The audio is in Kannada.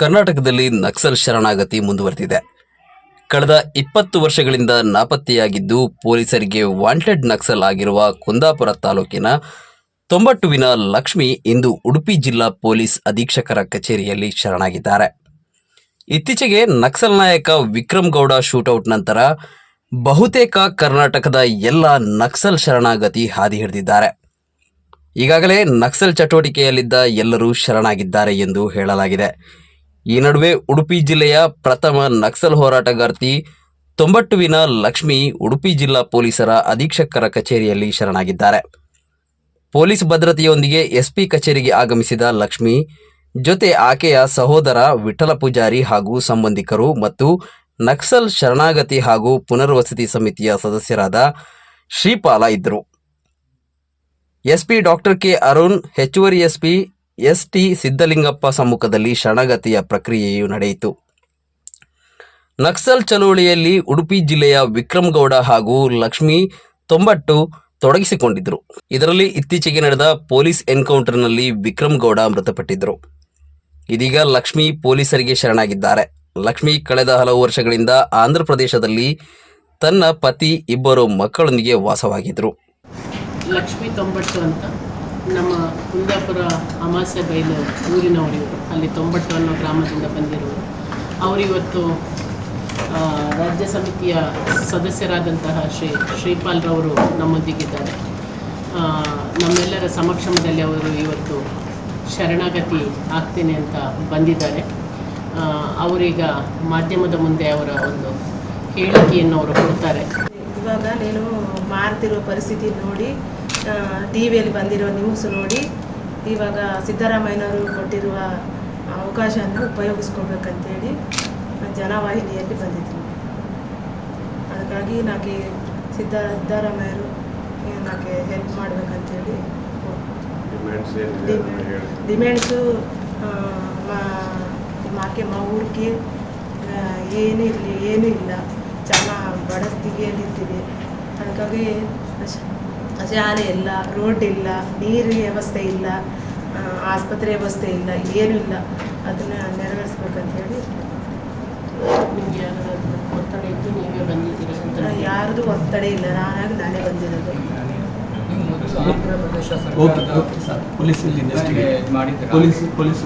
ಕರ್ನಾಟಕದಲ್ಲಿ ನಕ್ಸಲ್ ಶರಣಾಗತಿ ಮುಂದುವರೆದಿದೆ. ಕಳೆದ ಇಪ್ಪತ್ತು ವರ್ಷಗಳಿಂದ ನಾಪತ್ತೆಯಾಗಿದ್ದು ಪೊಲೀಸರಿಗೆ ವಾಂಟೆಡ್ ನಕ್ಸಲ್ ಆಗಿರುವ ಕುಂದಾಪುರ ತಾಲೂಕಿನ ತೊಂಬಟ್ಟುವಿನ ಲಕ್ಷ್ಮಿ ಇಂದು ಉಡುಪಿ ಜಿಲ್ಲಾ ಪೊಲೀಸ್ ಅಧೀಕ್ಷಕರ ಕಚೇರಿಯಲ್ಲಿ ಶರಣಾಗಿದ್ದಾರೆ. ಇತ್ತೀಚೆಗೆ ನಕ್ಸಲ್ ನಾಯಕ ವಿಕ್ರಮ್ ಗೌಡ ಶೂಟೌಟ್ ನಂತರ ಬಹುತೇಕ ಕರ್ನಾಟಕದ ಎಲ್ಲ ನಕ್ಸಲ್ ಶರಣಾಗತಿ ಹಾದಿ ಹಿಡಿದಿದ್ದಾರೆ. ಈಗಾಗಲೇ ನಕ್ಸಲ್ ಚಟುವಟಿಕೆಯಲ್ಲಿದ್ದ ಎಲ್ಲರೂ ಶರಣಾಗಿದ್ದಾರೆ ಎಂದು ಹೇಳಲಾಗಿದೆ. ಈ ನಡುವೆ ಉಡುಪಿ ಜಿಲ್ಲೆಯ ಪ್ರಥಮ ನಕ್ಸಲ್ ಹೋರಾಟಗಾರ್ತಿ ತೊಂಬಟ್ಟುವಿನ ಲಕ್ಷ್ಮಿ ಉಡುಪಿ ಜಿಲ್ಲಾ ಪೊಲೀಸರ ಅಧೀಕ್ಷಕರ ಕಚೇರಿಯಲ್ಲಿ ಶರಣಾಗಿದ್ದಾರೆ. ಪೊಲೀಸ್ ಭದ್ರತೆಯೊಂದಿಗೆ ಎಸ್ಪಿ ಕಚೇರಿಗೆ ಆಗಮಿಸಿದ ಲಕ್ಷ್ಮಿ, ಜೊತೆ ಆಕೆಯ ಸಹೋದರ ವಿಠಲ ಪೂಜಾರಿ ಹಾಗೂ ಸಂಬಂಧಿಕರು ಮತ್ತು ನಕ್ಸಲ್ ಶರಣಾಗತಿ ಹಾಗೂ ಪುನರ್ವಸತಿ ಸಮಿತಿಯ ಸದಸ್ಯರಾದ ಶ್ರೀಪಾಲ ಇದ್ದರು. ಎಸ್ಪಿ ಡಾಕ್ಟರ್ ಕೆ ಅರುಣ್, ಹೆಚ್ಚುವರಿ ಎಸ್ಪಿ ಎಸ್ ಟಿ ಸಿದ್ದಲಿಂಗಪ್ಪ ಸಮ್ಮುಖದಲ್ಲಿ ಶರಣಗತಿಯ ಪ್ರಕ್ರಿಯೆಯು ನಡೆಯಿತು. ನಕ್ಸಲ್ ಚಳುವಳಿಯಲ್ಲಿ ಉಡುಪಿ ಜಿಲ್ಲೆಯ ವಿಕ್ರಮ್ ಗೌಡ ಹಾಗೂ ಲಕ್ಷ್ಮಿ ತೊಂಬಟ್ಟು ತೊಡಗಿಸಿಕೊಂಡಿದ್ದರು. ಇದರಲ್ಲಿ ಇತ್ತೀಚೆಗೆ ನಡೆದ ಪೊಲೀಸ್ ಎನ್ಕೌಂಟರ್ನಲ್ಲಿ ವಿಕ್ರಮ್ ಗೌಡ ಮೃತಪಟ್ಟಿದ್ದರು. ಇದೀಗ ಲಕ್ಷ್ಮಿ ಪೊಲೀಸರಿಗೆ ಶರಣಾಗಿದ್ದಾರೆ. ಲಕ್ಷ್ಮಿ ಕಳೆದ ಹಲವು ವರ್ಷಗಳಿಂದ ಆಂಧ್ರ ಪ್ರದೇಶದಲ್ಲಿ ತನ್ನ ಪತಿ ಇಬ್ಬರು ಮಕ್ಕಳೊಂದಿಗೆ ವಾಸವಾಗಿದ್ದರು. ಲಕ್ಷ್ಮಿ ತೊಂಬಟ್ಟು ಅಂತ. ನಮ್ಮ ಕುಂದಾಪುರ ಅಮಾಸೆ ಬೈಲು ಊರಿನವರು ಇವರು. ಅಲ್ಲಿ ತೊಂಬತ್ತು ಅನ್ನೋ ಗ್ರಾಮದಿಂದ ಬಂದಿರುವರು ಅವರಿವತ್ತು ರಾಜ್ಯ ಸಮಿತಿಯ ಸದಸ್ಯರಾದಂತಹ ಶ್ರೀ ಶ್ರೀಪಾಲ್ರವರು ನಮ್ಮೊಂದಿಗಿದ್ದಾರೆ. ನಮ್ಮೆಲ್ಲರ ಸಮಕ್ಷಮದಲ್ಲಿ ಅವರು ಇವತ್ತು ಶರಣಾಗತಿ ಆಗ್ತೇನೆ ಅಂತ ಬಂದಿದ್ದಾರೆ. ಅವರೀಗ ಮಾಧ್ಯಮದ ಮುಂದೆ ಅವರ ಒಂದು ಹೇಳಿಕೆಯನ್ನು ಅವರು ಕೊಡ್ತಾರೆ. ಇವಾಗ ನೀನು ಮಾಡ್ತಿರೋ ಪರಿಸ್ಥಿತಿ ನೋಡಿ ಟಿ ವಿಯಲ್ಲಿ ಬಂದಿರೋ ನ್ಯೂಸ್ ನೋಡಿ ಇವಾಗ ಸಿದ್ದರಾಮಯ್ಯನವರು ಕೊಟ್ಟಿರುವ ಅವಕಾಶವನ್ನು ಉಪಯೋಗಿಸ್ಕೋಬೇಕಂತೇಳಿ ಜನವಾಹಿನಿಯಲ್ಲಿ ಬಂದಿದ್ದೀನಿ. ಅದಕ್ಕಾಗಿ ನಾಕೆ ಸಿದ್ದ ಸಿದ್ದರಾಮಯ್ಯರು ನಾಕೆ ಹೆಲ್ಪ್ ಮಾಡಬೇಕಂತೇಳಿ ಡಿಮ್ಯಾಂಡ್ಸ್ ಮಾಕೆ ಮಾ ಊರಿಗೆ ಏನೂ ಇರಲಿ ಏನೂ ಇಲ್ಲ ಚೆನ್ನಾಗಿ ಬಡಸ್ತಿಗೆ ಸ್ಥಿತಿಯಲ್ಲಿದ್ದೀವಿ ಅದಕ್ಕಾಗಿ ಶಾಲೆ ಇಲ್ಲ ರೋಡ್ ಇಲ್ಲ ನೀರಿನ ವ್ಯವಸ್ಥೆ ಇಲ್ಲ ಆಸ್ಪತ್ರೆ ವ್ಯವಸ್ಥೆ ಇಲ್ಲ ಏನೂ ಇಲ್ಲ ಅದನ್ನು ನೆರವೇರಿಸ್ಬೇಕಂತೇಳಿ ಹೇಳಿ ಒತ್ತಡ ಇದ್ದು ನೀವೇ ಬಂದಿದ್ದೀರಿ ಅಂತ ಯಾರ್ದು ಒತ್ತಡ ಇಲ್ಲ ನಾನಾಗಿ ನಾನೇ ಬಂದಿರೋದು ಪೊಲೀಸ್ ಪೊಲೀಸ್